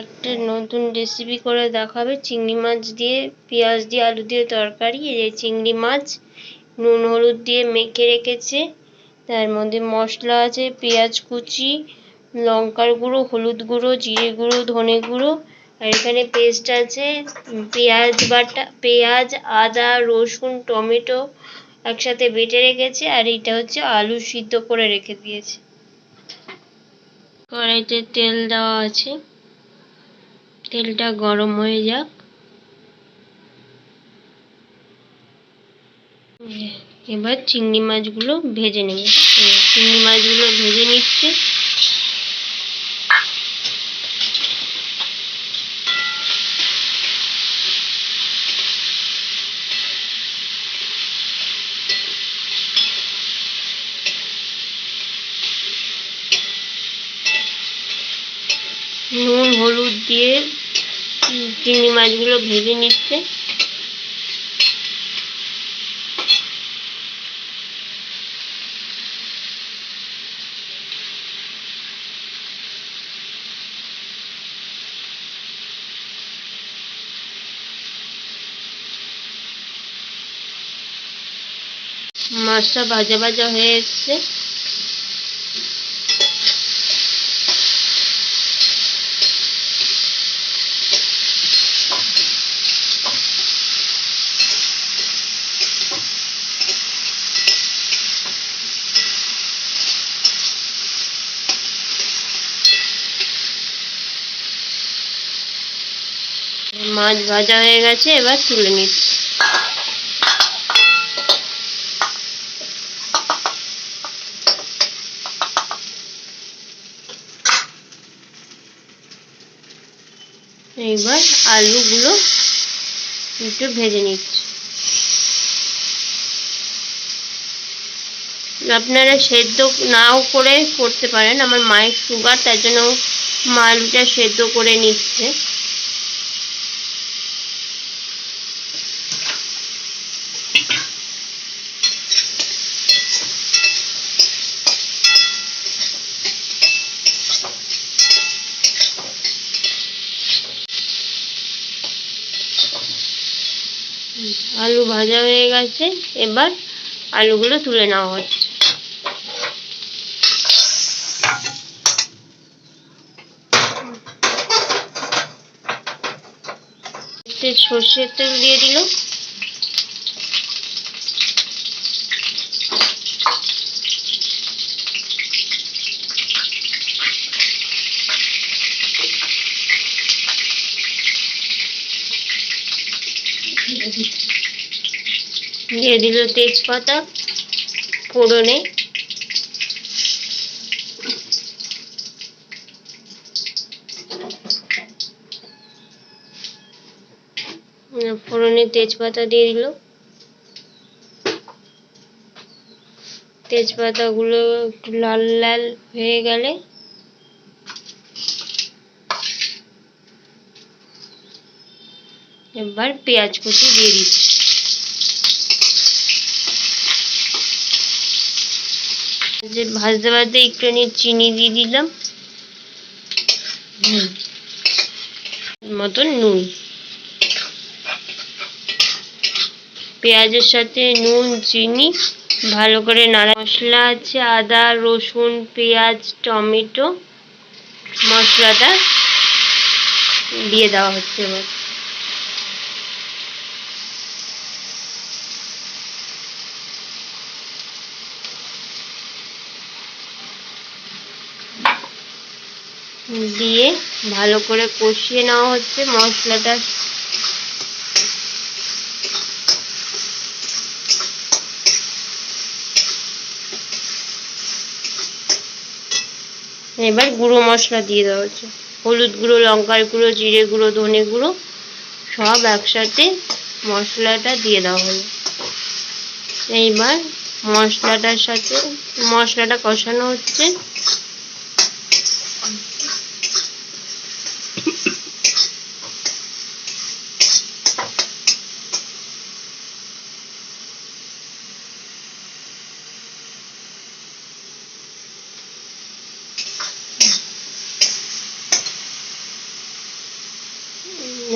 একটা নতুন রেসিপি করে দেখাবে। চিংড়ি মাছ দিয়ে, পেঁয়াজ দিয়ে, আলু দিয়ে তরকারি। এই চিংড়ি মাছ, নুন, হলুদ দিয়ে মেখে রেখেছে। তার মধ্যে মশলা আছে, পেঁয়াজ কুচি, লঙ্কার গুঁড়ো, হলুদ গুঁড়ো, জিরে গুঁড়ো, ধনে গুঁড়ো। আর এখানে পেস্ট আছে, পেঁয়াজ বাটা, পেঁয়াজ, আদা, রসুন, টমেটো একসাথে বেটে রেখেছে। আর এটা হচ্ছে আলু সিদ্ধ করে রেখে দিয়েছে। কড়াইতে তেল দেওয়া আছে। তেলটা গরম হয়ে যাক। এবার চিংড়ি মাছগুলো ভেজে নেবে। চিংড়ি মাছগুলো ভেজে নিচ্ছে। নুন, হলুদ দিয়ে চিংড়ি মাছগুলো ভেজে নিচ্ছে। মাছটা ভাজা ভাজা হয়ে এসছে। মাছ ভাজা হয়ে গেছে, এবার তুলে নিচ্ছি। এইবার আলুগুলো একটু ভেজে নিচ্ছি। আপনারা সেদ্ধ নাও করে করতে পারেন, আমার মায়ের সুগার তার জন্য মা আলুটা সেদ্ধ করে নিচ্ছে। আলু ভাজা হয়ে গেছে এবার আলুগুলো তুলে নেওয়া হচ্ছে। সর্ষের তেল দিয়ে দিল। দিয়ে দিল তেজপাতা ফোড়নে। ফোড়নে তেজপাতা দিয়ে দিল। তেজপাতাগুলো একটু লাল লাল হয়ে গেলে এবার পেঁয়াজ কুচি দিয়ে দিচ্ছি। যে ভাজতে ভাজতে একটুখানি চিনি দিয়ে দিলাম। মতন নুন। পেঁয়াজের সাথে নুন, চিনি, ভালো করে নাড়া মশলা আছে, আদা, রসুন, পেঁয়াজ, টমেটো, মশলাটা দিয়ে দেওয়া হচ্ছে এবার। দিয়ে ভালো করে কষিয়ে নেওয়া হচ্ছে মশলাটা। এবার গুঁড়ো মশলা দিয়ে দেওয়া হচ্ছে। হলুদ গুঁড়ো, লঙ্কার গুঁড়ো, জিরে গুঁড়ো, ধনে গুঁড়ো সব একসাথে মশলাটা দিয়ে দেওয়া হলো। এইবার মশলাটার সাথে মশলাটা কষানো হচ্ছে।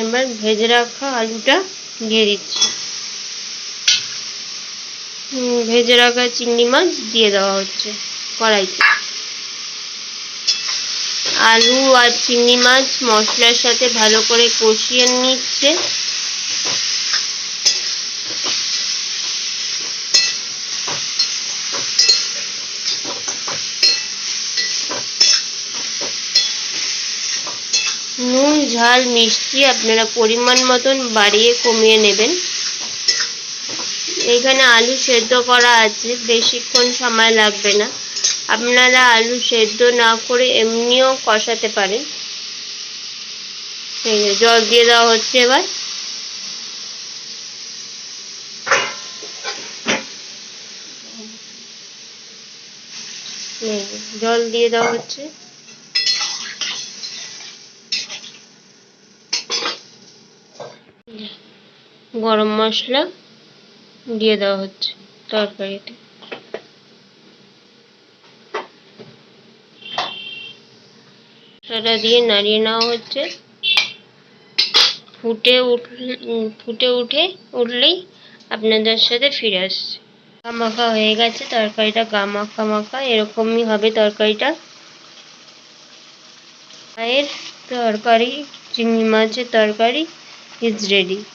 এবার ভেজে রাখা আলুটা দিয়ে দিচ্ছি। ভেজে রাখা চিংড়ি মাছ দিয়ে দেওয়া হচ্ছে কড়াইতে। আলু আর চিংড়ি মাছ মশলার সাথে ভালো করে কষিয়ে নিচ্ছে নুন ঝাল মিষ্টি আপনারা পরিমাণ মতন বাড়িয়ে কমিয়ে নেবেন। এখানে আলু সেদ্ধ করা আছে, বেশিক্ষণ সময় লাগবে না। আপনারা আলু সেদ্ধ না করে এমনিও কষাতে পারেন। জল দিয়ে দেওয়া হচ্ছে এবার। জল দিয়ে দেওয়া হচ্ছে। গরম মশলা দিয়ে দেওয়া হচ্ছে তরকারিতে। মশলাটা দিয়ে নাড়িয়ে নেওয়া হচ্ছে। ফুটে উম, ফুটে উঠে উঠলেই আপনাদের সাথে ফিরে আসছে। গামাখা হয়ে গেছে তরকারিটা গামাখা মাখা এরকমই হবে তরকারিটা। মায়ের তরকারি চিংড়ি মাছের তরকারি is ready.